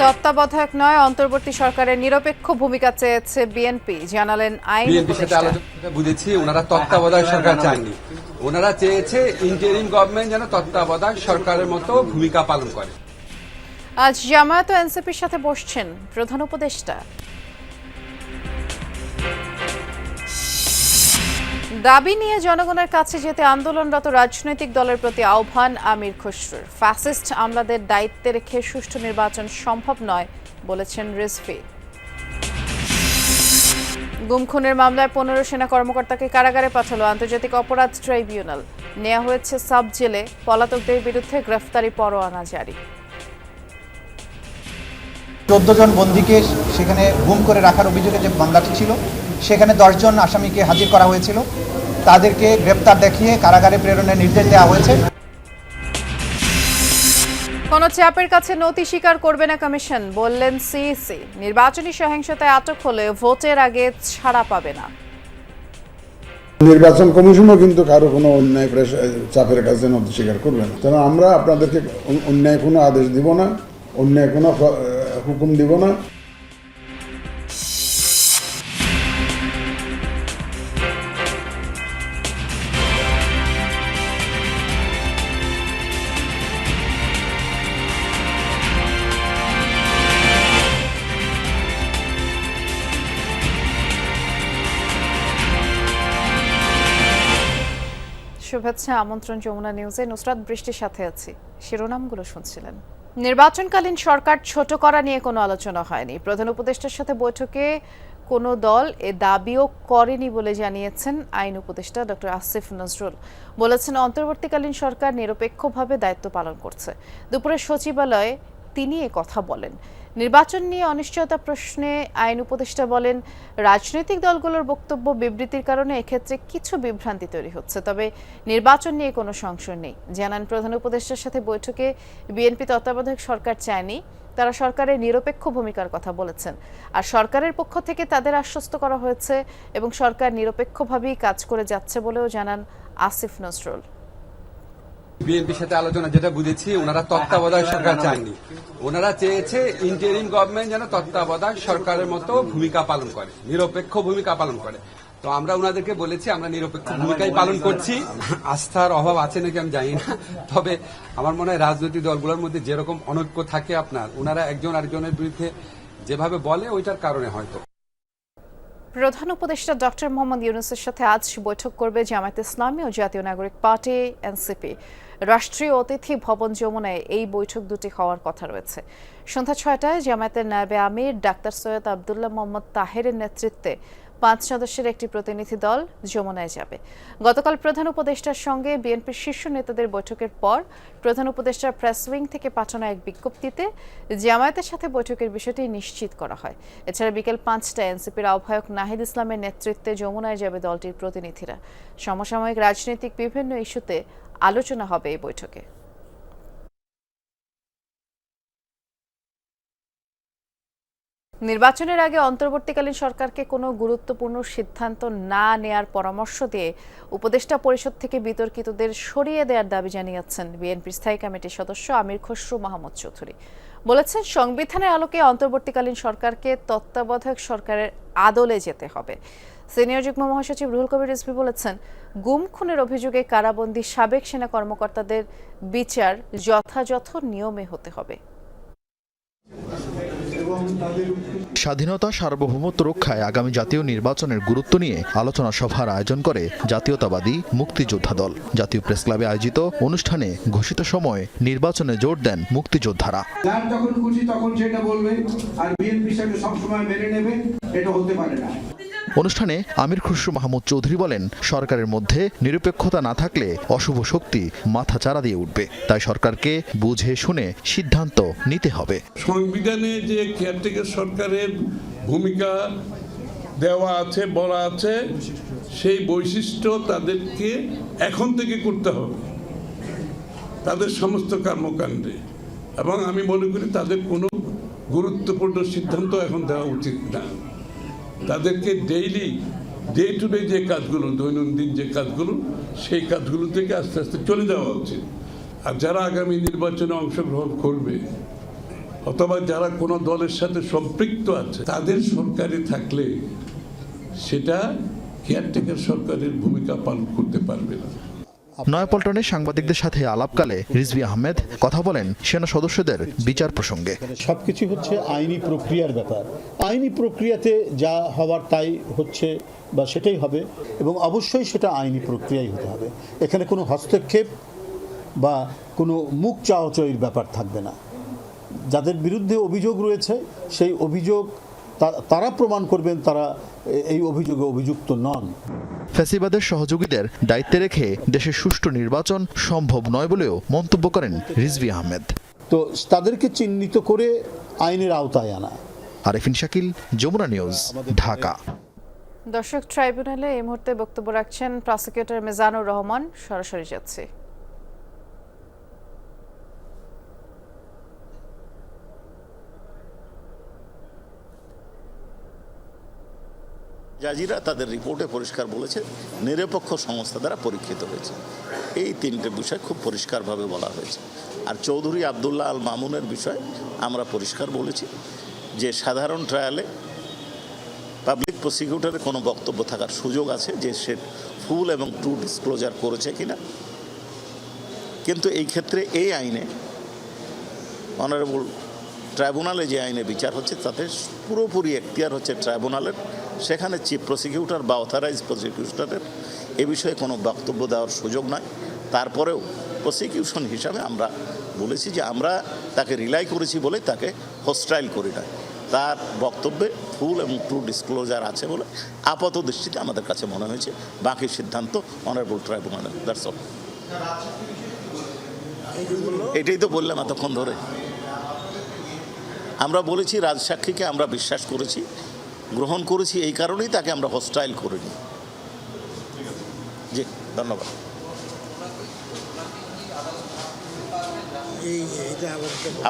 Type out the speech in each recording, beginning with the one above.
তত্ত্বাবধায়ক নয় অন্তর্বর্তী সরকারের নিরপেক্ষ ভূমিকা চেয়েছে বিএনপি জানালেন আইন বিএনপির সাথে আলোচনা বুঝেছি ওনারা তত্ত্বাবধায়ক সরকার চাননি। ওনারা চেয়েছে ইন্টারিম গভর্নমেন্ট যেন তত্ত্বাবধায়ক সরকারের মতো ভূমিকা পালন করে। আজ জামায়াত ও এনসিপির সাথে বসছেন প্রধান উপদেষ্টা। দাবি নিয়ে জনগণের কাছে যেতে আন্দোলনরত রাজনৈতিক দলের প্রতি আহ্বান আমির খসরুর। ফ্যাসিস্ট আমলাদের দায়িত্বে রেখে সুষ্ঠু নির্বাচন সম্ভব নয়, বলেছেন রিজভি। গুম খুনের মামলায় পনেরো সেনা কর্মকর্তাকে কারাগারে পাঠালো আন্তর্জাতিক অপরাধ ট্রাইব্যুনাল। নেওয়া হয়েছে সাব জেলে, পলাতকদের বিরুদ্ধে গ্রেফতারি পরোয়ানা জারি। চোদ্দ জন বন্দীকে সেখানে গুম করে রাখার অভিযোগে যে মামলাটি ছিল সেখানে দশজন আসামিকে হাজির করা হয়েছিল। তাদেরকে গ্রেপ্তার দেখিয়ে কারাগারে প্রেরণের নির্দেশ দেওয়া হয়েছে। কোন চাপের কাছে নথি স্বীকার করবে না কমিশন বললেন সিইসি। নির্বাচনী সহিংসতায় আটক হলে ভোটের আগে ছাড়া পাবে না। নির্বাচন কমিশনও কিন্তু কারও কোনো অন্যায় চাপের কাছে নথি স্বীকার করবে না। কারণ আমরা আপনাদেরকে অন্যায় কোনো আদেশ দিব না অন্যায় কোনো হুকুম দিব না। শুভেচ্ছা আমন্ত্রণ যমুনা নিউজে। নুসরাত, বৃষ্টির সাথে আছি। শিরোনামগুলো শুনছিলেন। নির্বাচনকালীন সরকার ছোট করা নিয়ে কোনো আলোচনা হয়নি। প্রধান উপদেষ্টার সাথে বৈঠকে কোনো দল এ দাবিও করেনি বলে জানিয়েছেন আইন উপদেষ্টা ডক্টর আসিফ নজরুল। বলেছেন, অন্তর্বর্তীকালীন সরকার নিরপেক্ষভাবে দায়িত্ব পালন করছে। দুপুরে সচিবালয়ে তিনি কথা বলেন। নির্বাচন নিয়ে অনিশ্চয়তা প্রশ্নে আইন উপদেষ্টা বলেন, রাজনৈতিক দলগুলোর বক্তব্য বিবৃতির কারণে এক্ষেত্রে কিছু বিভ্রান্তি তৈরি হচ্ছে। তবে নির্বাচন নিয়ে কোনো সংশয় নেই। জানান প্রধান উপদেষ্টার সাথে বৈঠকে বিএনপি তত্ত্বাবধায়ক সরকার চায়নি। তারা সরকারের নিরপেক্ষ ভূমিকার কথা বলেছেন। আর সরকারের পক্ষ থেকে তাদের আশ্বস্ত করা হয়েছে এবং সরকার নিরপেক্ষভাবেই কাজ করে যাচ্ছে বলেও জানান আসিফ নজরুল। বিএনপির সাথে আলোচনা যেটা বুঝেছি ওনারা তত্ত্বাবধায়ক সরকার চাননি। ওনারা চেয়েছে ইন্টারিম গভর্নমেন্ট যেন তত্ত্বাবধায়ক সরকারের মতো ভূমিকা পালন করে নিরপেক্ষ ভূমিকা পালন করে। তো আমরা ওনাদেরকে বলেছি আমরা নিরপেক্ষ ভূমিকাই পালন করছি। আস্থার অভাব আছে নাকি আমি জানি না তবে আমার মনে হয় রাজনৈতিক দলগুলোর মধ্যে যেরকম অনৈক্য থাকে আপনার ওনারা একজন আরেকজনের বিরুদ্ধে যেভাবে বলে ওইটার কারণে হয়তো। প্রধান উপদেষ্টা ডক্টর মোহাম্মদ ইউনুসের সাথে আজ বৈঠক করবে জামায়াত ইসলামী ও জাতীয় নাগরিক পার্টি এনসিপি। রাষ্ট্রীয় অতিথি ভবন যমুনায় এই বৈঠক দুটি হওয়ার কথা রয়েছে। সন্ধ্যা ছয়টায় জামায়াতের নায়বে আমির, ডাক্তার সৈয়দ আবদুল্লাহ মোহাম্মদ তাহেরের নেতৃত্বে পাঁচ সদস্যের একটি প্রতিনিধি দল যমুনায় যাবে। গতকাল প্রধান উপদেষ্টার সঙ্গে বিএনপির শীর্ষ নেতাদের বৈঠকের পর প্রধান উপদেষ্টার প্রেস উইং থেকে পাঠানো এক বিজ্ঞপ্তিতে জামায়াতের সাথে বৈঠকের বিষয়টি নিশ্চিত করা হয়। এছাড়া বিকেল পাঁচটায় এনসিপির আহ্বায়ক নাহিদ ইসলামের নেতৃত্বে যমুনায় যাবে দলটির প্রতিনিধিরা। সমসাময়িক রাজনৈতিক বিভিন্ন ইস্যুতে আলোচনা হবে এই বৈঠকে। নির্বাচনের আগে অন্তর্বর্তীকালীন সরকারকে কোনো গুরুত্বপূর্ণ সিদ্ধান্ত না নেয়ার পরামর্শ দিয়ে উপদেষ্টা পরিষদ থেকে বিতর্কিতদের সরিয়ে দেওয়ার দাবি জানিয়েছেন বিএনপির স্থায়ী কমিটির সদস্য আমির খসরু মাহমুদ চৌধুরী। বলেছেন, সংবিধানের আলোকে অন্তর্বর্তীকালীন সরকারকে তত্ত্বাবধায়ক সরকারের আদলে যেতে হবে। সিনিয়র যুগ্ম মহাসচিব রুহুল কবির রিজভী বলেছেন, গুম খুনের অভিযোগে কারাবন্দী সাবেক সেনা কর্মকর্তাদের বিচার যথাযথ নিয়মে হতে হবে। স্বাধীনতা সার্বভৌমত্ব রক্ষায় আগামী জাতীয় নির্বাচনের গুরুত্ব নিয়ে আলোচনা সভার আয়োজন করে জাতীয়তাবাদী মুক্তিযোদ্ধা দল। জাতীয় প্রেস ক্লাবে আয়োজিত অনুষ্ঠানে ঘোষিত সময় নির্বাচনে জোর দেন মুক্তিযোদ্ধারা। যখন খুশি তখন সেটা বলবে, আর বিএনপি সবসময় মেনে নেবে, এটা হতে পারে না। অনুষ্ঠানে আমির খুসরু মাহমুদ চৌধুরী বলেন, সরকারের মধ্যে নিরপেক্ষতা না থাকলে অশুভ শক্তি মাথা চারা দিয়ে উঠবে। তাই সরকারকে বুঝে শুনে সিদ্ধান্ত নিতে হবে। সংবিধানে যে কেয়ারটেকার সরকারের ভূমিকা দেওয়া আছে, বলা আছে, সেই বৈশিষ্ট্য তাদেরকে এখন থেকে করতে হবে। তাদের সমস্ত কর্মকাণ্ডে। এবং আমি মনে করি তাদের কোনো গুরুত্বপূর্ণ সিদ্ধান্ত এখন দেওয়া উচিত না। তাদেরকে ডেইলি ডে টু ডে যে কাজগুলো, দৈনন্দিন যে কাজগুলো, সেই কাজগুলো থেকে আস্তে আস্তে চলে যাওয়া উচিত। আর যারা আগামী নির্বাচনে অংশগ্রহণ করবে, অথবা যারা কোনো দলের সাথে সম্পৃক্ত আছে, তাদের সরকারে থাকলে সেটা কেয়ারটেকার সরকারের ভূমিকা পালন করতে পারবে না। নয়াপল্টনে সাংবাদিকদের সাথে আলাপকালে রিজভি আহমেদ কথা বলেন সেনা সদস্যদের বিচার প্রসঙ্গে। সব কিছু হচ্ছে আইনি প্রক্রিয়ার ব্যাপার। আইনি প্রক্রিয়াতে যা হওয়ার তাই হচ্ছে বা সেটাই হবে এবং অবশ্যই সেটা আইনি প্রক্রিয়াই হতে হবে। এখানে কোনো হস্তক্ষেপ বা কোনো মুখ চাওয়াচয়ের ব্যাপার থাকবে না। যাদের বিরুদ্ধে অভিযোগ রয়েছে, সেই অভিযোগ তারা প্রমাণ করবেন তারা এই অভিযোগে অভিযুক্ত নন। ফ্যাসিবাদের সহযোগীদের দায়িত্বে রেখে দেশের সুষ্ঠু নির্বাচন সম্ভব নয় বলেও মন্তব্য করেন রিজভি আহমেদ। তো তাদেরকে চিহ্নিত করে আইনের আওতায় আনা। আরেফিন শাকিল যমুনা নিউজ ঢাকা। দর্শক ট্রাইব্যুনালে এই মুহূর্তে বক্তব্য রাখছেন প্রসিকিউটর মেজানুর রহমান। সরাসরি যাচ্ছে। জাজিরা তাদের রিপোর্টে পরিষ্কার বলেছে, নিরপেক্ষ সংস্থা দ্বারা পরীক্ষিত হয়েছে। এই তিনটে বিষয় খুব পরিষ্কারভাবে বলা হয়েছে। আর চৌধুরী আবদুল্লাহ আল মামুনের বিষয় আমরা পরিষ্কার বলেছি যে, সাধারণ ট্রায়ালে পাবলিক প্রসিকিউটরের কোনো বক্তব্য থাকার সুযোগ আছে যে, সে ফুল এবং ট্রু ডিসক্লোজার করেছে কিনা। কিন্তু এই ক্ষেত্রে এই আইনে অনারেবল ট্রাইব্যুনালে যে আইনে বিচার হচ্ছে, তাতে পুরোপুরি এখতিয়ার হচ্ছে ট্রাইব্যুনালের সেখানে চিফ প্রসিকিউটর বা অথরাইজ প্রসিকিউটরের এ বিষয়ে কোনো বক্তব্য দেওয়ার সুযোগ নাই। তারপরেও প্রসিকিউশন হিসাবে আমরা বলেছি যে আমরা তাকে রিলাই করেছি বলে তাকে হোস্টাইল করি না তার বক্তব্যে ফুল এবং ট্রু ডিসক্লোজার আছে বলে আপাত দৃষ্টিতে আমাদের কাছে মনে হয়েছে। বাকি সিদ্ধান্ত অনারেবল ট্রাইব্যুনালের দ্যাটস এটাই তো বললাম এতক্ষণ ধরে। আমরা বলেছি রাজসাক্ষীকে আমরা বিশ্বাস করেছি। গ্রহণ করেছি এই কারণেই তাকে আমরা হস্টাইল করিনি। জি ধন্যবাদ।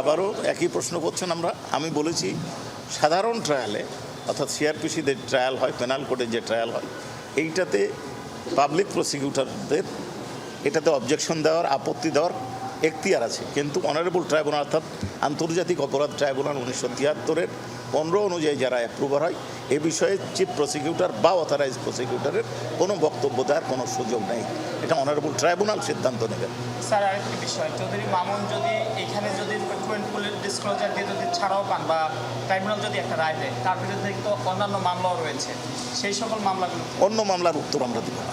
আবারও একই প্রশ্ন করছেন আমরা। আমি বলেছি সাধারণ ট্রায়ালে অর্থাৎ সিআরপিসিদের ট্রায়াল হয় পেনাল কোর্টের যে ট্রায়াল হয় এইটাতে পাবলিক প্রসিকিউটরদের এটাতে অবজেকশন দেওয়ার আপত্তি দেওয়ার এখতিয়ার আছে। কিন্তু অনারেবল ট্রাইব্যুনাল অর্থাৎ আন্তর্জাতিক অপরাধ ট্রাইব্যুনাল উনিশশো তিয়াত্তরের পনেরো অনুযায়ী যারা অ্যাপ্রুভার হয় এ বিষয়ে চিফ প্রসিকিউটর বা অথরাইজ প্রসিকিউটরের কোনো বক্তব্য দেওয়ার কোনো সুযোগ নেই। এটা অনারেবল ট্রাইব্যুনাল সিদ্ধান্ত নেবেন স্যার আরেকটি বিষয়। চৌধুরী মামুন যদি এখানে যদি পুলিশ ডিসক্লোজার দিয়ে যদি ছাড়াও পান বা ট্রাইব্যুনাল যদি একটা রায় দেয় তার বিরুদ্ধে তো অন্যান্য মামলাও রয়েছে। সেই সকল মামলাগুলো অন্য মামলার উত্তর আমরা দিব না।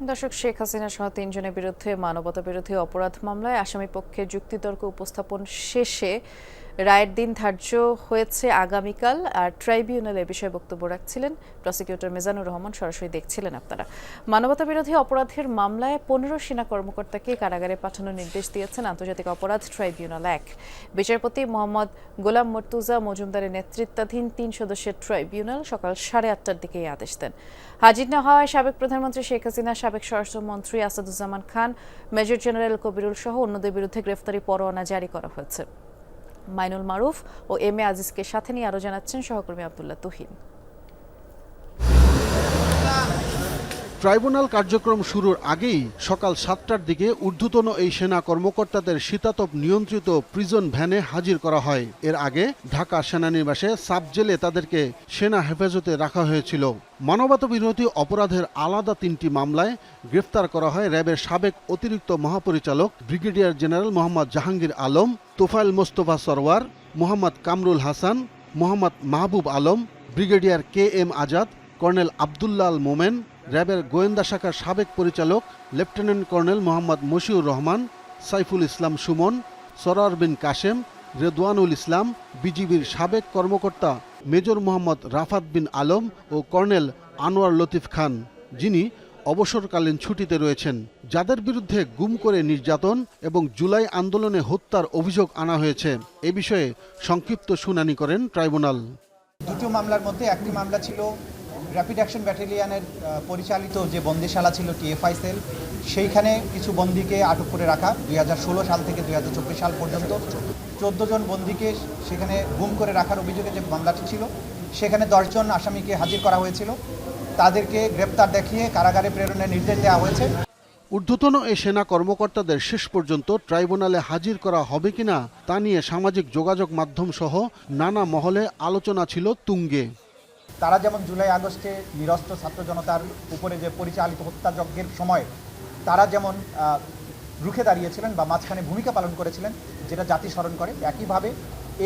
দর্শক, শেখ হাসিনা সহ তিনজনের বিরুদ্ধে মানবতা বিরোধী অপরাধ মামলায় আসামি পক্ষে যুক্তিতর্ক উপস্থাপন শেষে রায়ের দিন ধার্য হয়েছে আগামীকাল আর ট্রাইব্যুনালে বিষয়ে বক্তব্য রাখছিলেন প্রসিকিউটর মেজানুর রহমান। সরাসরি দেখছিলেন আপনারা। মানবতা বিরোধী অপরাধের মামলায় পনেরো সেনা কর্মকর্তাকে কারাগারে পাঠানোর নির্দেশ দিয়েছেন আন্তর্জাতিক অপরাধ ট্রাইব্যুনাল এক। বিচারপতি মোহাম্মদ গোলাম মর্তুজা মজুমদারের নেতৃত্বাধীন তিন সদস্যের ট্রাইব্যুনাল সকাল সাড়ে আটটার দিকে এই আদেশ দেন। হাজির না হওয়ায় সাবেক প্রধানমন্ত্রী শেখ হাসিনা, সাবেক স্বরাষ্ট্রমন্ত্রী আসাদুজ্জামান খান, মেজর জেনারেল কবিরুল সহ অন্যদের বিরুদ্ধে গ্রেফতারি পরোয়ানা জারি করা হয়েছে। মাইনুল মারুফ ও এম এ আজিজকে সাথে নিয়ে আরও জানাচ্ছেন সহকর্মী আবদুল্লাহ তুহিন। ট্রাইব্যুনাল কার্যক্রম শুরুর আগেই সকাল সাতটার দিকে ঊর্ধ্বতন এই সেনা কর্মকর্তাদের শীতাতপ নিয়ন্ত্রিত প্রিজন ভ্যানে হাজির করা হয়। এর আগে ঢাকা সেনানিবাসে সাব জেলে তাদেরকে সেনা হেফাজতে রাখা হয়েছিল। মানবতা বিরোধী অপরাধের আলাদা তিনটি মামলায় গ্রেফতার করা হয় র্যাবের সাবেক অতিরিক্ত মহাপরিচালক brigadier general Mohammad Jahangir Alam, Tofayel Mostafa Sarwar, Mohammad Kamrul Hasan, Mohammad Mahbub Alam, brigadier K M Azad colonel Abdullal Momen, র্যাবের গোয়েন্দা শাখার সাবেক পরিচালক, লেফটেন্যান্ট কর্নেল মোহাম্মদ মশিউর রহমান, সাইফুল ইসলাম সুমন, সরার বিন কাশেম, রেদওয়ানুল ইসলাম, বিজিবির সাবেক কর্মকর্তা মেজর মোহাম্মদ রাফাত বিন আলম ও কর্নেল আনোয়ার লতিফ খান, যিনি অবসরকালীন ছুটিতে রয়েছেন। যাদের বিরুদ্ধে গুম করে নির্যাতন এবং জুলাই আন্দোলনে হত্যার অভিযোগ আনা হয়েছে, এ বিষয়ে সংক্ষিপ্ত শুনানি করেন ট্রাইব্যুনাল। দুটো মামলার মধ্যে একটি মামলা ছিল র্যাপিড অ্যাকশন ব্যাটালিয়ানের পরিচালিত যে বন্দিশালা ছিল টিএফআই সেল সেইখানে কিছু বন্দিকে আটক করে রাখা, দুই সাল থেকে দু হাজার চব্বিশ সাল পর্যন্ত। চোদ্দ জন বন্দিকে সেখানে গুম করে রাখার অভিযোগে যে মামলাটি ছিল, সেখানে দশজন আসামিকে হাজির করা হয়েছিল। তাদেরকে গ্রেপ্তার দেখিয়ে কারাগারে প্রেরণের নির্দেশ দেওয়া হয়েছে। ঊর্ধ্বতন এই সেনা কর্মকর্তাদের শেষ পর্যন্ত ট্রাইব্যুনালে হাজির করা হবে কিনা তা নিয়ে সামাজিক যোগাযোগ মাধ্যম সহ নানা মহলে আলোচনা ছিল তুঙ্গে। তারা যেমন জুলাই আগস্টে নিরস্ত্র ছাত্র জনতার উপরে যে পরিচালিত হত্যাযজ্ঞের সময় তারা যেমন রুখে দাঁড়িয়েছিলেন বা মাঝখানে ভূমিকা পালন করেছিলেন, যেটা জাতি স্মরণ করে, একইভাবে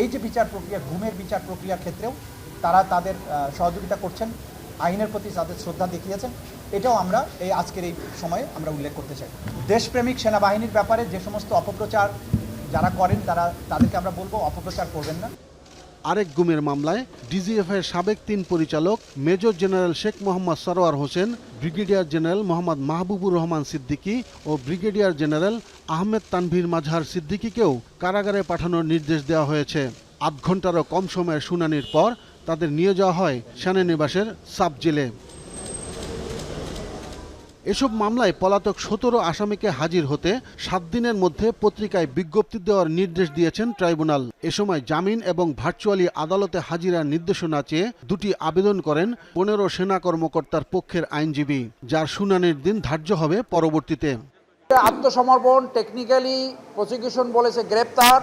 এই যে বিচার প্রক্রিয়া, ঘুমের বিচার প্রক্রিয়ার ক্ষেত্রেও তারা তাদের সহযোগিতা করছেন, আইনের প্রতি তাদের শ্রদ্ধা দেখিয়েছেন। এটাও আমরা এই আজকের এই সময়ে আমরা উল্লেখ করতে চাই। দেশপ্রেমিক সেনাবাহিনীর ব্যাপারে যে সমস্ত অপপ্রচার যারা করেন, তারা, তাদেরকে আমরা বলব, অপপ্রচার করবেন না। আরেক গুমের মামলায় ডিজিএফের সাবেক তিন পরিচালক major general Sheikh Mohammad Sarwar Hossain, brigadier general Mohammad Mahbubur Rahman Siddiqui ও ব্রিগেডিয়ার জেনারেল আহমেদ তানভীর মাঝহার সিদ্দিকীকেও কারাগারে পাঠানোর নির্দেশ দেওয়া হয়েছে। আধ ঘন্টারও কম সময়ের শুনানির পর তাদের নিয়ে যাওয়া হয় সেনানিবাসের সাব জেলে। এসব মামলায় পলাতক সতেরো আসামিকে হাজির হতে সাত দিনের মধ্যে পত্রিকায় বিজ্ঞপ্তি দেওয়ার নির্দেশ দিয়েছেন ট্রাইব্যুনাল। এ সময় জামিন এবং ভার্চুয়ালি আদালতে হাজিরার নির্দেশনা চেয়ে দুটি আবেদন করেন পনেরো সেনা কর্মকর্তার পক্ষের আইনজীবী, যার শুনানির দিন ধার্য হবে পরবর্তীতে। আত্মসমর্পণ টেকনিক্যালি প্রসিকিউশন বলেছে গ্রেপ্তার,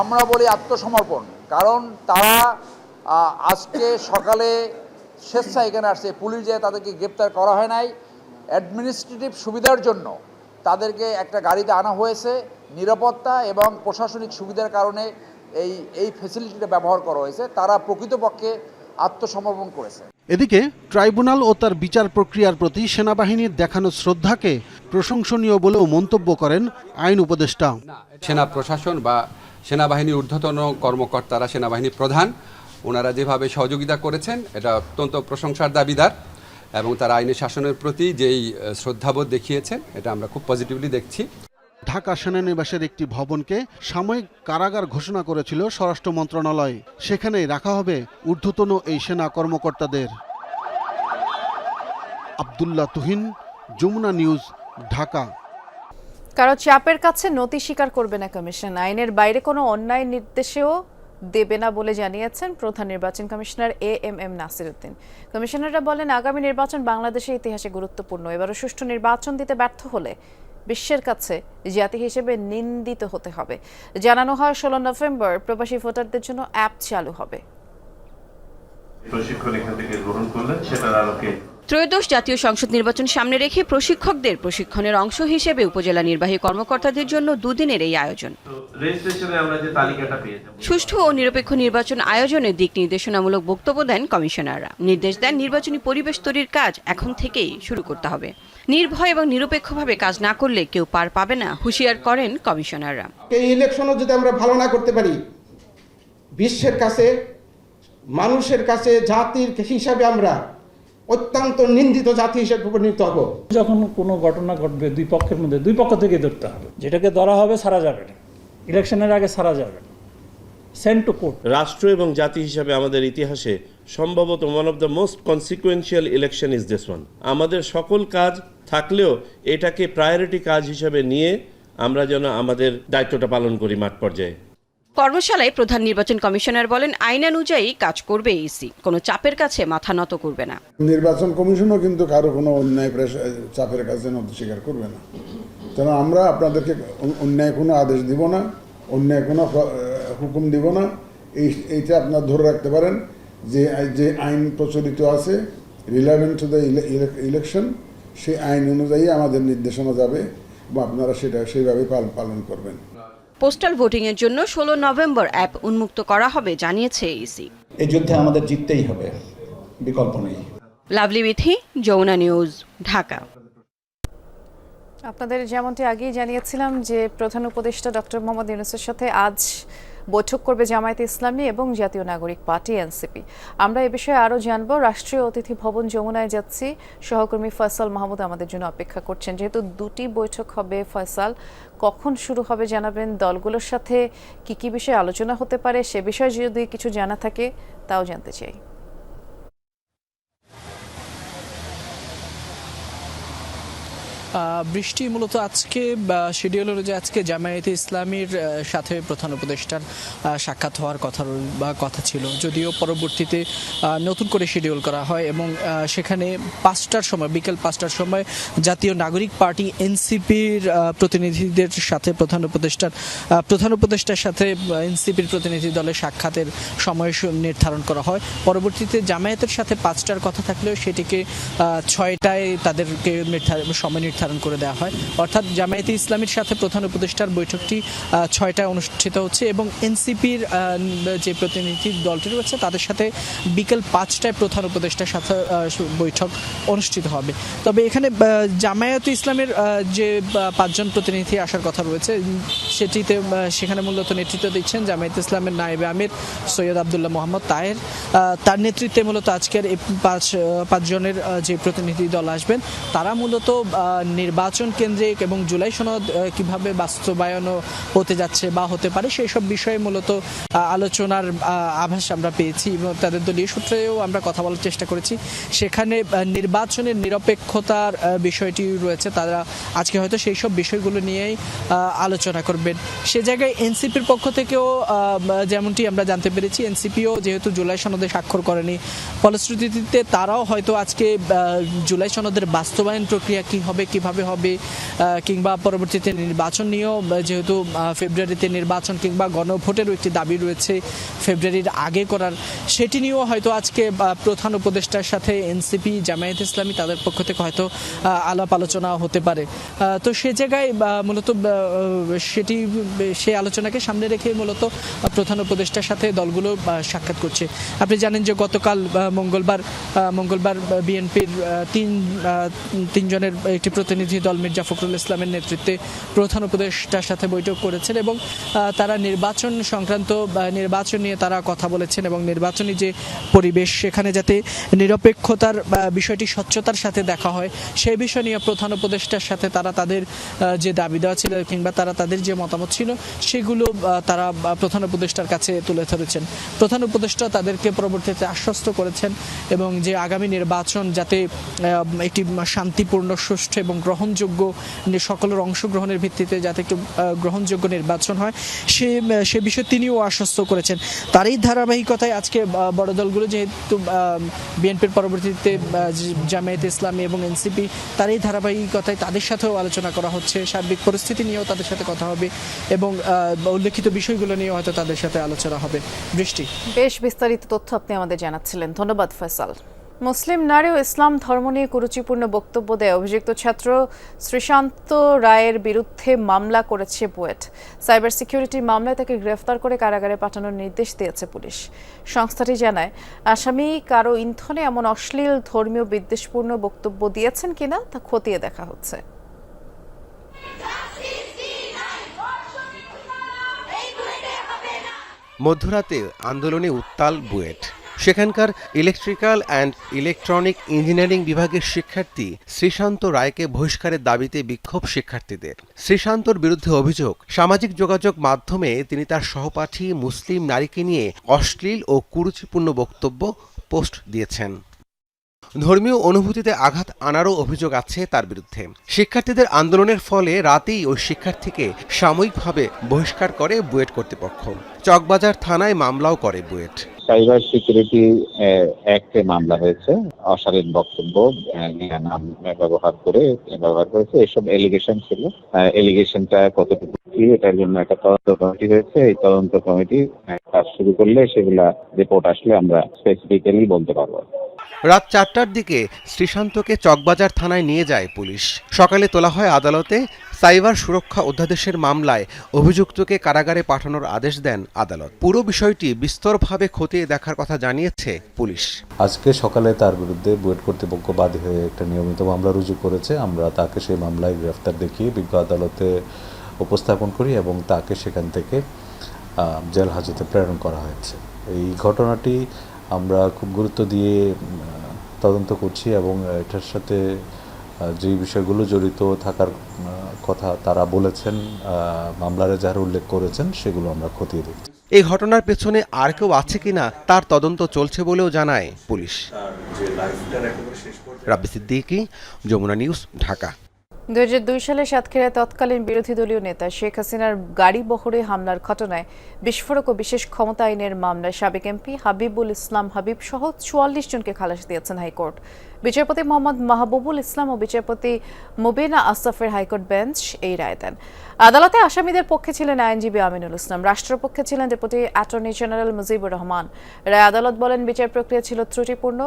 আমরা বলি আত্মসমর্পণ, কারণ তারা আজকে সকালে স্বেচ্ছায় এখানে আসছে, পুলিশ যে তাদেরকে গ্রেপ্তার করা হয় নাই অ্যাডমিনিস্ট্রেটিভ সুবিধার জন্য তাদেরকে একটা গাড়িতে আনা হয়েছে। নিরাপত্তা এবং প্রশাসনিক সুবিধার কারণে এই এই ফেসিলিটিটা ব্যবহার করা হয়েছে। তারা প্রকৃতপক্ষে আত্মসমর্পণ করেছে। এদিকে ট্রাইব্যুনাল ও তার বিচার প্রক্রিয়ার প্রতি সেনাবাহিনীর দেখানো শ্রদ্ধাকে প্রশংসনীয় বলেও মন্তব্য করেন আইন উপদেষ্টা। সেনা প্রশাসন বা সেনাবাহিনীর ঊর্ধ্বতন কর্মকর্তারা সেনাবাহিনী প্রধান ওনারা যেভাবে সহযোগিতা করেছেন এটা অত্যন্ত প্রশংসার দাবিদার। এবং তারা আইনের শাসনের প্রতি যেই শ্রদ্ধাবোধ দেখিয়েছেন এটা আমরা খুব পজিটিভলি দেখছি। ঢাকা সেনানিবাসের একটি ভবনকে সাময়িক কারাগার ঘোষণা করেছিল স্বরাষ্ট্র মন্ত্রণালয়। সেখানেই রাখা হবে ঊর্ধ্বতন এই সেনা কর্মকর্তাদের। আবদুল্লাহ তুহিন যমুনা নিউজ ঢাকা। কারও চাপের কাছে নথি স্বীকার করবে না কমিশন। আইনের বাইরে কোনো অন্যায় নির্দেশেও দেবে না বলে জানিয়েছেন প্রধান নির্বাচন commissioner A M M Nasiruddin. কমিশনাররা বলেন, আগামী নির্বাচন বাংলাদেশের ইতিহাসে গুরুত্বপূর্ণ। এবারও সুষ্ঠু নির্বাচন দিতে ব্যর্থ হলে বিশ্বের কাছে জাতি হিসেবে নিন্দিত হতে হবে। জানানো হয়, ষোলো নভেম্বর প্রবাসী ভোটারদের জন্য অ্যাপ চালু হবে। প্রশিক্ষণ এখান থেকে গ্রহণ করলেন, সেটার আলোকে ত্রয়োদশ জাতীয় সংসদ নির্বাচন সামনে রেখে প্রশিক্ষকদের প্রশিক্ষণের অংশ হিসেবে উপজেলা নির্বাহী কর্মকর্তাদের জন্য দুদিনের এই আয়োজন। সুষ্ঠু ও নিরপেক্ষ নির্বাচন আয়োজনে দিক নির্দেশনামূলক বক্তব্য দেন কমিশনাররা। নির্দেশ দেন নির্বাচনী পরিবেশ তৈরির কাজ এখন থেকেই শুরু করতে হবে। নির্ভয় এবং নিরপেক্ষভাবে কাজ না করলে কেউ পার পাবে না হুঁশিয়ার করেন কমিশনাররা। এই ইলেকশনও যদি আমরা ভালো না করতে পারি বিশ্বের কাছে মানুষের কাছে জাতির হিসাবে আমরা অত্যন্ত নিন্দিত জাতি হিসেবে পরিণত হব। যখন কোনো ঘটনা ঘটবে দুই পক্ষের মধ্যে দুই পক্ষ থেকে ধরতে হবে। যেটাকে ধরা হবে সারা যাবে না। ইলেকশনের আগে সারা যাবে না। সেন্ড টু কোর্ট রাষ্ট্র এবং জাতি হিসাবে আমাদের ইতিহাসে সম্ভবত one of the most consequential election is this one আমাদের সকল কাজ থাকলেও এটাকে প্রায়োরিটি কাজ হিসাবে নিয়ে আমরা যেন আমাদের দায়িত্বটা পালন করি মাঠ পর্যায়ে। কর্মশালায় প্রধান নির্বাচন কমিশনার বলেন আইনানুযায়ী কাজ করবে ইসি, কোনো চাপের কাছে মাথা নত করবে না। নির্বাচন কমিশনও কিন্তু কারও কোনো অন্যায় চাপের কাছে নথি স্বীকার করবে না। কেন আমরা আপনাদেরকে অন্যায় কোনো আদেশ দিব না, অন্যায় কোনো হুকুম দিব না। এই এইটা আপনার ধরে রাখতে পারেন যে যে আইন প্রচলিত আছে রিলেভেন্ট টু দ্য ইলেকশন সেই আইন অনুযায়ী আমাদের নির্দেশনা যাবে বা আপনারা সেটা সেইভাবে পাল- পালন করবেন। পোস্টাল ভোটিং এর জন্য ষোলো নভেম্বর অ্যাপ উন্মুক্ত করা হবে জানিয়েছে ইসি এই যুদ্ধে আমাদের জিততেই হবে বিকল্প নেই। লাভলি বিথি যৌনা নিউজ ঢাকা। আপনাদের যেমনটি আগেই জানিয়েছিলাম যে প্রধান উপদেষ্টা ডক্টর মোহাম্মদ ইউনুসের সাথে আজ বৈঠক করবে জামায়াতে ইসলামী এবং জাতীয় নাগরিক পার্টি, এনসিপি। আমরা এ বিষয়ে আরও জানব। রাষ্ট্রীয় অতিথি ভবন যমুনায় যাচ্ছি। সহকর্মী ফয়সাল মাহমুদ আমাদের জন্য অপেক্ষা করছেন। যেহেতু দুটি বৈঠক হবে, ফয়সাল, কখন শুরু হবে জানাবেন? দলগুলোর সাথে কি কি বিষয়ে আলোচনা হতে পারে? সে বিষয়ে যদি কিছু জানা থাকে, তাও জানতে চাই। বৃষ্টি মূলত আজকে শিডিউল অনুযায়ী আজকে জামায়াতে ইসলামীর সাথে প্রধান উপদেষ্টার সাক্ষাৎ হওয়ার কথা বা কথা ছিল। যদিও পরবর্তীতে নতুন করে শিডিউল করা হয় এবং সেখানে পাঁচটার সময়, বিকেল পাঁচটার সময় জাতীয় নাগরিক পার্টি এনসিপির প্রতিনিধিদের সাথে প্রধান উপদেষ্টার প্রধান উপদেষ্টার সাথে এনসিপির প্রতিনিধি দলের সাক্ষাতের সময় নির্ধারণ করা হয়। পরবর্তীতে জামায়াতের সাথে পাঁচটার কথা থাকলেও সেটিকে ছয়টায় তাদেরকে নির্ধারণ সময় নির্ধারণ করে দেওয়া হয়। অর্থাৎ জামায়াতে ইসলামীর সাথে প্রধান উপদেষ্টার বৈঠকটি ছয়টায় অনুষ্ঠিত হচ্ছে এবং এনসিপির যে প্রতিনিধি দলটি রয়েছে, তাদের সাথে বিকেল পাঁচটায় প্রধান উপদেষ্টার সাথে বৈঠক অনুষ্ঠিত হবে। তবে এখানে জামায়াতে ইসলামের যে পাঁচজন প্রতিনিধি আসার কথা রয়েছে, সেটিতে সেখানে মূলত নেতৃত্ব দিচ্ছেন জামায়াতে ইসলামের নায়েবে আমির সৈয়দ আবদুল্লাহ মোহাম্মদ তাহের তার নেতৃত্বে মূলত আজকের এই পাঁচ পাঁচজনের যে প্রতিনিধি দল আসবেন, তারা মূলত নির্বাচন কেন্দ্রিক এবং জুলাই সনদ কীভাবে বাস্তবায়ন হতে যাচ্ছে বা হতে পারে সেই সব বিষয়ে মূলত আলোচনার আভাস আমরা পেয়েছি এবং তাদের দলীয় সূত্রেও আমরা কথা বলার চেষ্টা করেছি। সেখানে নির্বাচনের নিরপেক্ষতার বিষয়টি রয়েছে, তারা আজকে হয়তো সেই সব বিষয়গুলো নিয়েই আলোচনা করবেন। সে জায়গায় এনসিপির পক্ষ থেকেও যেমনটি আমরা জানতে পেরেছি, এনসিপিও যেহেতু জুলাই সনদে স্বাক্ষর করেনি, ফলশ্রুতিতে তারাও হয়তো আজকে জুলাই সনদের বাস্তবায়ন প্রক্রিয়া কি হবে কীভাবে হবে কিংবা পরবর্তীতে নির্বাচন নিয়েও যেহেতু ফেব্রুয়ারিতে নির্বাচন কিংবা গণভোটেরও একটি দাবি রয়েছে ফেব্রুয়ারির আগে করার, সেটি নিয়েও হয়তো আজকে প্রধান উপদেষ্টার সাথে এনসিপি, জামায়াত ইসলামী তাদের পক্ষ থেকে হয়তো আলাপ আলোচনা হতে পারে। তো সে জায়গায় মূলত সেটি সেই আলোচনাকে সামনে রেখে মূলত প্রধান উপদেষ্টার সাথে দলগুলো সাক্ষাৎ করছে। আপনি জানেন যে গতকাল মঙ্গলবার মঙ্গলবার বিএনপির তিন তিনজনের একটি প্রতিনিধি দল মির্জা ফখরুল ইসলামের নেতৃত্বে প্রধান উপদেষ্টার সাথে বৈঠক করেছেন এবং তারা নির্বাচন সংক্রান্ত নির্বাচন নিয়ে তারা কথা বলেছেন এবং নির্বাচনী যে পরিবেশ সেখানে যাতে নিরপেক্ষতার বিষয়টি স্বচ্ছতার সাথে দেখা হয় সেই বিষয় নিয়ে প্রধান উপদেষ্টার সাথে তারা তাদের যে দাবি দেওয়া ছিল কিংবা তারা তাদের যে মতামত ছিল, সেগুলো তারা প্রধান উপদেষ্টার কাছে তুলে ধরেছেন। প্রধান উপদেষ্টা তাদেরকে পরবর্তীতে আশ্বস্ত করেছেন এবং যে আগামী নির্বাচন যাতে একটি শান্তিপূর্ণ, সুষ্ঠু এবং গ্রহণযোগ্য সকলের অংশগ্রহণের ভিত্তিতে যাতে একটু গ্রহণযোগ্য নির্বাচন হয়, সে সে বিষয়ে তিনিও আশ্বস্ত করেছেন। তারই ধারাবাহিকতায় আজকে বড় দলগুলো যেহেতু বিএনপির পরবর্তীতে জামায়াতে ইসলামী এবং এনসিপি, তারই ধারাবাহিকতায় তাদের সাথেও আলোচনা করা হচ্ছে। সার্বিক পরিস্থিতি নিয়েও তাদের সাথে কথা হবে এবং উল্লেখিত বিষয়গুলো নিয়েও হয়তো তাদের সাথে আলোচনা হবে। বৃষ্টি। বেশ বিস্তারিত তথ্য আপনি আমাদের জানাচ্ছিলেন। ধন্যবাদ, ফয়সাল। মুসলিম নারী ও ইসলাম ধর্ম নিয়ে কুরুচিপূর্ণ বক্তব্য দেয় অভিযুক্ত ছাত্র শ্রীশান্ত রায়ের বিরুদ্ধে মামলা করেছে বুয়েট। সাইবার সিকিউরিটির মামলায় তাকে গ্রেফতার করে কারাগারে পাঠানোর নির্দেশ দিয়েছে পুলিশ। সংস্থাটি জানায়, আসামি কারও ইন্ধনে এমন অশ্লীল, ধর্মীয়, বিদ্বেষপূর্ণ বক্তব্য দিয়েছেন কিনা তা খতিয়ে দেখা হচ্ছে। মধ্যরাতে আন্দোলনে উত্তাল বুয়েট। সেখানকার ইলেকট্রিক্যাল অ্যান্ড ইলেকট্রনিক ইঞ্জিনিয়ারিং বিভাগের শিক্ষার্থী শ্রীশান্ত রায়কে বহিষ্কারের দাবিতে বিক্ষোভ শিক্ষার্থীদের। শ্রীশান্তর বিরুদ্ধে অভিযোগ, সামাজিক যোগাযোগ মাধ্যমে তিনি তার সহপাঠী মুসলিম নারীকে নিয়ে অশ্লীল ও কুরুচিপূর্ণ বক্তব্য পোস্ট দিয়েছেন। ধর্মীয় অনুভূতিতে আঘাত আনারও অভিযোগ আছে তার বিরুদ্ধে। শিক্ষার্থীদের আন্দোলনের ফলে রাতেই ওই শিক্ষার্থীকে সাময়িকভাবে বহিষ্কার করে বুয়েট কর্তৃপক্ষ। চকবাজার থানায় মামলাও করে বুয়েট। সাইবার সিকিউরিটি অ্যাক্টে মামলা হয়েছে। অশালীন বক্তব্য নাম ব্যবহার করে ব্যবহার করেছে। এসব এলিগেশন ছিল। এলিগেশনটা কতটুকু কি, এটার জন্য একটা তদন্ত কমিটি হয়েছে। এই তদন্ত কমিটি কাজ শুরু করলে সেগুলা রিপোর্ট আসলে আমরা স্পেসিফিক্যালি বলতে পারব। রাত চারটার দিকে শ্রীশান্তকে চকবাজার থানায় নিয়ে যায় পুলিশ। সকালে তোলা হয় আদালতে সাইবার সুরক্ষা অধ্যাদেশের মামলায় অভিযুক্তকে কারাগারে পাঠানোর আদেশ দেন আদালত। পুরো বিষয়টি বিস্তরভাবে খতিয়ে দেখার কথা জানিয়েছে পুলিশ। আজকে সকালে তার বিরুদ্ধে বুয়েট কর্তৃপক্ষ বাদী হয়ে একটা নিয়মিত মামলা রুজু করেছে। আমরা তাকে সেই মামলায় গ্রেফতার দেখিয়ে বিজ্ঞ আদালতে উপস্থাপন করি এবং তাকে সেখান থেকে জেল হাজতে প্রেরণ করা হয়েছে। এই ঘটনাটি আমরা খুব গুরুত্ব দিয়ে তদন্ত করছি এবং এটার সাথে যে বিষয়গুলো জড়িত থাকার কথা তারা বলেছেন মামলারে যারা উল্লেখ করেছেন সেগুলো আমরা খতিয়ে দেখছি। এই ঘটনার পেছনে আর কেউ আছে কিনা তার তদন্ত চলছে বলেও জানায় পুলিশ। রাব্বি সিদ্দিকী যমুনা নিউজ ঢাকা। দুই সালে সাতক্ষীরায় তৎকালীন বিরোধী দলীয় নেতা শেখ হাসিনার গাড়ি বহরে হামলার ঘটনায় বিস্ফোরক ও বিশেষ ক্ষমতা আইনের মামলায় সাবেক এমপি হাবিবুল ইসলাম হাবিব সহ চুয়াল্লিশ জনকে খালাস দিয়েছেন হাইকোর্ট। বিচারপতি মোহাম্মদ মাহবুবুল ইসলাম ও বিচারপতি মুবিনা আসাফের হাইকোর্ট বেঞ্চ এই রায় দেন। আদালতে আসামিদের পক্ষে ছিলেন আইনজীবী আমিনুল ইসলাম, রাষ্ট্রপক্ষে ছিলেন deputy attorney general Mujibur Rahman. রায় আদালত বলেন, বিচার প্রক্রিয়া ছিল ত্রুটিপূর্ণ,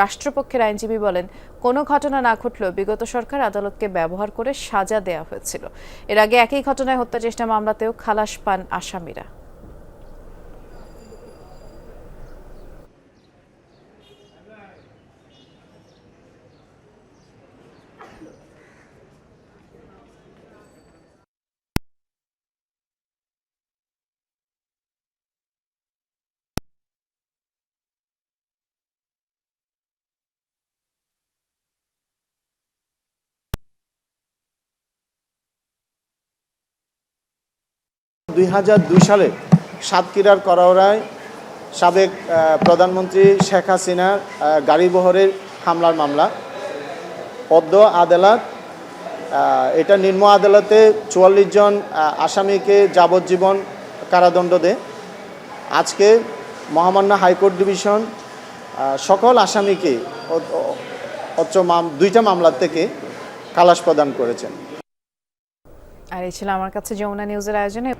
রাষ্ট্রপক্ষের আইনজীবী বলেন, কোনো ঘটনা না ঘটলেও বিগত সরকার আদালতকে ব্যবহার করে সাজা দেয়া হয়েছিল। এর আগে একই ঘটনায় হত্যা চেষ্টা মামলাতেও খালাস পান আসামিরা। দুই হাজার দুই সালে সাতক্ষীরার করওরায় সাবেক প্রধানমন্ত্রী শেখ হাসিনার গাড়িবহরের হামলার মামলা। পদ্ম আদালত এটা নিম্ন আদালতে চুয়াল্লিশ জন আসামিকে যাবজ্জীবন কারাদণ্ড দেয়। আজকে মহামান্য হাইকোর্ট ডিভিশন সকল আসামিকে মাম, দুইটা মামলার থেকে খালাস প্রদান করেছেন। আর এই ছিল আমার কাছে যমুনা নিউজের আয়োজনে।